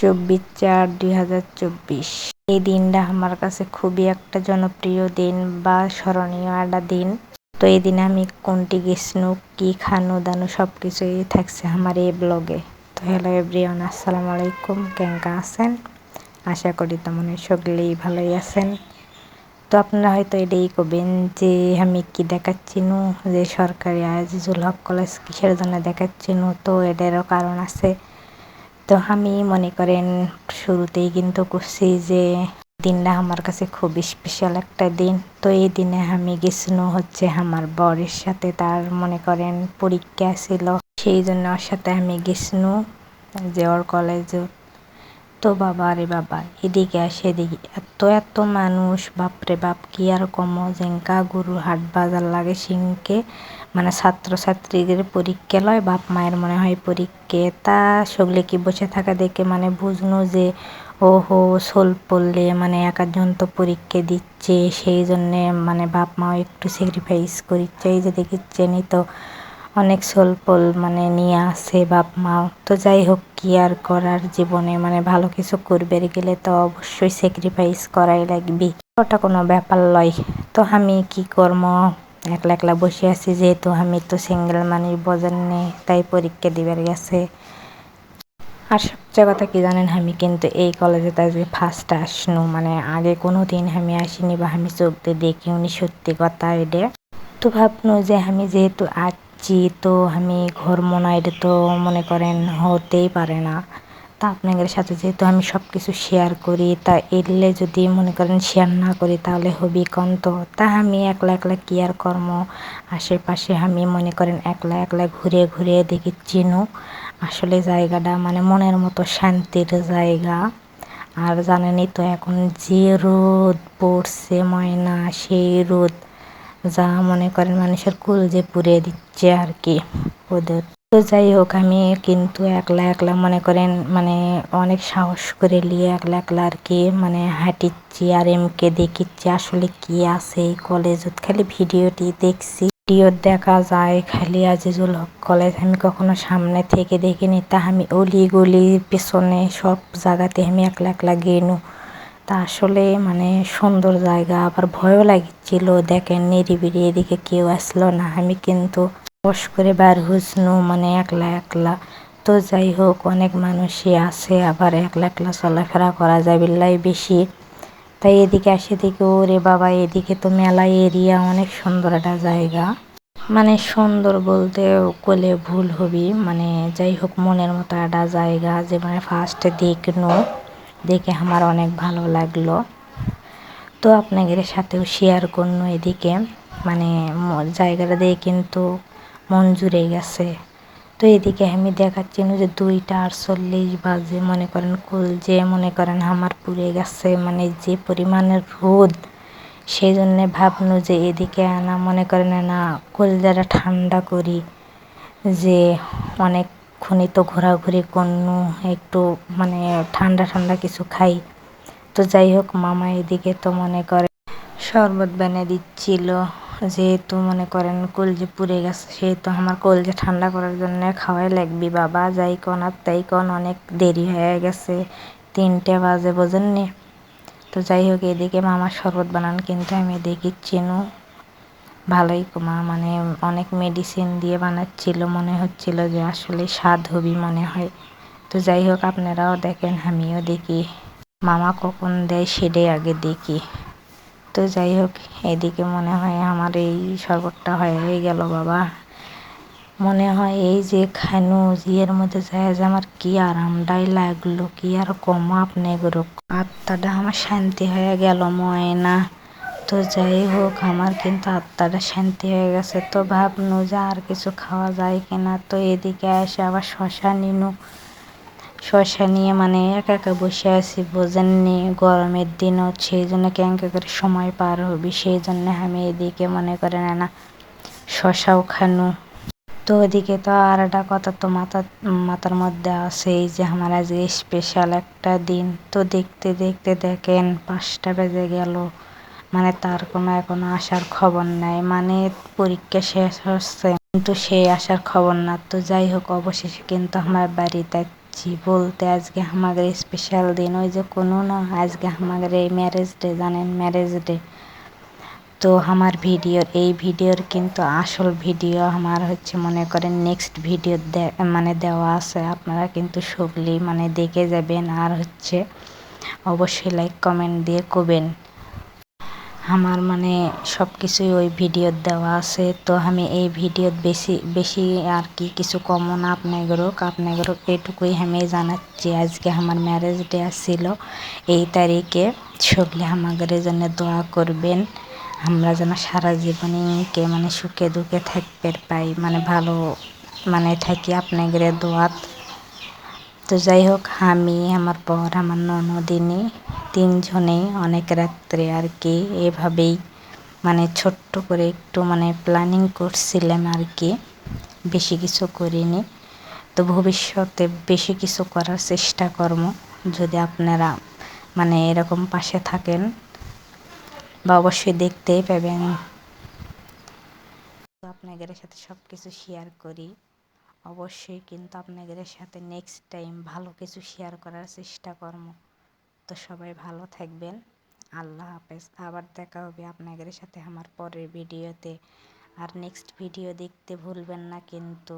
চব্বিশ চার দুই হাজার চব্বিশ। এই দিনটা আমার কাছে খুবই একটা জনপ্রিয় দিন বা স্মরণীয় একটা দিন। তো এই দিনে আমি কোনটি গেছনু কি খানু, দানু সব কিছুই থাকছে আমার এই ব্লগে। তো হ্যালো এভরিওয়ান, আসসালামু আলাইকুম। কেঙ্কা আছেন? আশা করি মনে সকলেই ভালোই আছেন। তো আপনারা হয়তো এটাই কবেন যে আমি কি দেখাচ্ছি নু যে সরকারি আজিজুল হক কলেজ কিসের জন্য দেখাচ্ছি নু তো এটারও কারণ আছে। তো আমি মনে করেন শুরুতেই কিন্তু করছি যে, দিনটা আমার কাছে খুব স্পেশাল একটা দিন। তো এই দিনে আমি গেছিনো হচ্ছে আমার বরের সাথে, তার মনে করেন পরীক্ষা ছিল। সেই জন্য ওর সাথে আমি গেছিনো যে ওর কলেজে তো বাবা রে বাবা, এদিকে আর সেদিকে। এত এত মানুষ, বাপরে বাপ, কি আর কম জেঙ্কা গরু হাট বাজার লাগে সিংকে। মানে ছাত্রছাত্রীদের পরীক্ষা লয়, বাপ মায়ের মনে হয় পরীক্ষা। তা সগলে কি বসে থাকা দেখে মানে বুঝনো যে ও হো সোল পড়লে মানে একজন তো পরীক্ষা দিচ্ছে, সেই জন্যে মানে বাপ মাও একটু স্যাক্রিফাইস করিচ্ছে। এই যে দেখিচ্ছে নি তো অনেক সোলপোল মানে নিয়ে আসে বাপ মাও তো যাই হোক, কি আর করার জীবনে? মানে ভালো কিছু করবে গেলে তো অবশ্যই স্যাক্রিফাইস করাই লাগবে। ওটা কোনো ব্যাপার লয়। তো আমি কি কর্ম? একলা একলা বসে আছি, যেহেতু আমি তো সিঙ্গেল মানুষ বোঝেন নেই, তাই পরীক্ষা দিবার গেছে। আর সবচেয়ে কথা কি জানেন, আমি কিন্তু এই কলেজে যে ফার্স্ট আসনু। মানে আগে কোনো দিন আমি আসিনি বা আমি চোখ দিয়ে দেখি উনি সত্যি কথা এটা। তো ভাবনু যে আমি যেহেতু আসছি তো আমি ঘর মনে এটা তো মনে করেন হতেই পারে না। তা আপনাদের সাথে যেহেতু আমি সব কিছু শেয়ার করি, তা এলে যদি মনে করেন শেয়ার না করি তাহলে হবি কন্ত। তা আমি একলা একলা কি আর কর্ম আশেপাশে আমি মনে করেন একলা একলা ঘুরে ঘুরে দেখি চিনু আসলে জায়গাটা মানে মনের মতো শান্তির জায়গা। আর জানেনই তো এখন যে রোদ পড়ছে ময়না, সেই রোদ যা মনে করেন মানুষের কুল যে পুড়ে দিচ্ছে আর কি ওদের। তো যাই হোক, আমি কিন্তু একলা একলা মনে করেন মানে অনেক সাহস করে নিয়ে একলা একলা আর কি মানে হাঁটিচ্ছি আর এমকে দেখিচ্ছি আসলে কি আছে এই কলেজত খালি ভিডিওটি দেখছি। ভিডিও দেখা যায় খালি আজিজুল হক কলেজ আমি কখনো সামনে থেকে দেখিনি। তা আমি অলি গলি পেছনে সব জায়গাতে আমি একলা একলা গেনু। তা আসলে মানে সুন্দর জায়গা, আবার ভয়ও লাগছিল। দেখেন নিরিবিড়ি এদিকে কেউ আসলো না। আমি কিন্তু বস করে বার হুসনু মানে একলা একলা। তো যাই হোক, অনেক মানুষই আছে, আবার একলা একলা চলাফেরা করা যায় বিল্লাই বেশি। তাই এদিকে আসে দিকে ওরে বাবা, এদিকে তো মেলা এরিয়া, অনেক সুন্দর একটা জায়গা। মানে সুন্দর বলতে কোলে ভুল হবি মানে যাই হোক, মনের মতো একটা জায়গা যে মানে ফার্স্টে দেখনো দেখে আমার অনেক ভালো লাগল। তো আপনাদের সাথেও শেয়ার করল এদিকে। মানে জায়গাটা দিয়ে কিন্তু মন জুড়ে গেছে। তো এদিকে আমি দেখাচ্ছি যে দুইটা আটচল্লিশ বাজে, মনে করেন কুল যে, মনে করেন আমার পুড়ে গেছে। মানে যে পরিমাণের রোদ সেই জন্যে ভাবনু যে এদিকে আনা, মনে করেন না কলজাটা ঠান্ডা করি, যে অনেকক্ষণই তো ঘোরাঘুরি করনু একটু মানে ঠান্ডা ঠান্ডা কিছু খাই। তো যাই হোক, মামা এদিকে তো মনে করে শরবত বানিয়ে দিচ্ছিল। যেহেতু মনে করেন কলজে পুড়ে গেছে, সেহেতু আমার কলজে ঠান্ডা করার জন্য খাওয়াই লাগবি। বাবা যাই কন আর তাই কন, অনেক দেরি হয়ে গেছে, তিনটে বাজে বোঝেননি। তো যাই হোক, এদিকে মামার শরবত বানান কিন্তু আমি দেখি চিনু। ভালোই মানে অনেক মেডিসিন দিয়ে বানাচ্ছিল, মনে হচ্ছিল যে আসলে স্বাদ হবি মনে হয়। তো যাই হোক, আপনারাও দেখেন, আমিও দেখি। মামা কখন দেয় সেটাই আগে দেখি। তো যাই হোক, এদিকে মনে হয় আমার এই শরবতটা হয়ে গেল বাবা। মনে হয় এই যে খানু জিয়ের মধ্যে যায় যে আমার কি আরামটাই লাগল, কি আর কম আপনি গুরু। আত্মাটা আমার শান্তি হয়ে গেল ময়না। তো যাই হোক, আমার কিন্তু আত্মাটা শান্তি হয়ে গেছে। তো ভাবনু যে আর কিছু খাওয়া যায় কিনা। তো এদিকে এসে আবার শশা নিনু। শশা নিয়ে মানে একা একা বসে আছি বোঝেননি গরমের দিনও, সেই জন্য ক্যাঙ্কা করে সময় পার হবি, সেই জন্য আমি এদিকে মনে করেন না, শশাও খানু। তো ওদিকে তো আর একটা কথা তো মাথা, মাথার মধ্যে আছে, এই যে আমার আজকে স্পেশাল একটা দিন। তো দেখতে দেখতে দেখেন, পাঁচটা বেজে গেল। মানে তার কোনো এখনও আসার খবর নাই। মানে পরীক্ষা শেষ হচ্ছে, কিন্তু সে আসার খবর না। তো যাই হোক, অবশেষে কিন্তু আমার বাড়িতে যাচ্ছি। বলতে আজকে আমাদের স্পেশাল দিন। ওই যে কোনো না, আজকে আমাদের এই ম্যারেজ ডে জানেন ম্যারেজ ডে তো আমার ভিডিওর, এই ভিডিওর কিন্তু আসল ভিডিও আমার হচ্ছে মনে করেন নেক্সট ভিডিও মানে দেওয়া আছে। আপনারা কিন্তু সবলি মানে দেখে যাবেন। আর হচ্ছে অবশ্যই লাইক কমেন্ট দিয়ে কবেন। আমার মানে সব কিছুই ওই ভিডিও দেওয়া আছে। তো আমি এই ভিডিওত বেশি বেশি আর কি কিছু কমও না আপনাদেরও আপনাদেরও এটুকুই আমি জানাচ্ছি। আজকে আমার ম্যারেজ ডে আসছিল এই তারিখে। সকলে আমাদের জন্য দোয়া করবেন। আমরা যেন সারা জীবনকে মানে সুখে দুঃখে থাকতে পাই মানে ভালো মানে থাকি আপনাদের দোয়াত। তো যাই হোক আমি, আমার পর আমার ননদিনী তিনজনে অনেক রাত্রে আর কি এভাবেই মানে ছোট্ট করে একটু মানে প্ল্যানিং করছিলাম আর কি, বেশি কিছু করিনি। তো ভবিষ্যতে বেশি কিছু করার চেষ্টা করব, যদি আপনারা মানে এরকম পাশে থাকেন বা অবশ্যই দেখতেই পাবেন। আপনাদের সাথে সব কিছু শেয়ার করি। অবশ্যই কিন্তু আপনাদের সাথে নেক্সট টাইম ভালো কিছু শেয়ার করার চেষ্টা করব। তো সবাই ভালো থাকবেন। আল্লাহ হাফেজ। আবার দেখা হবে আপনাদের সাথে আমার পরের ভিডিওতে আর নেক্সট ভিডিও দেখতে ভুলবেন না কিন্তু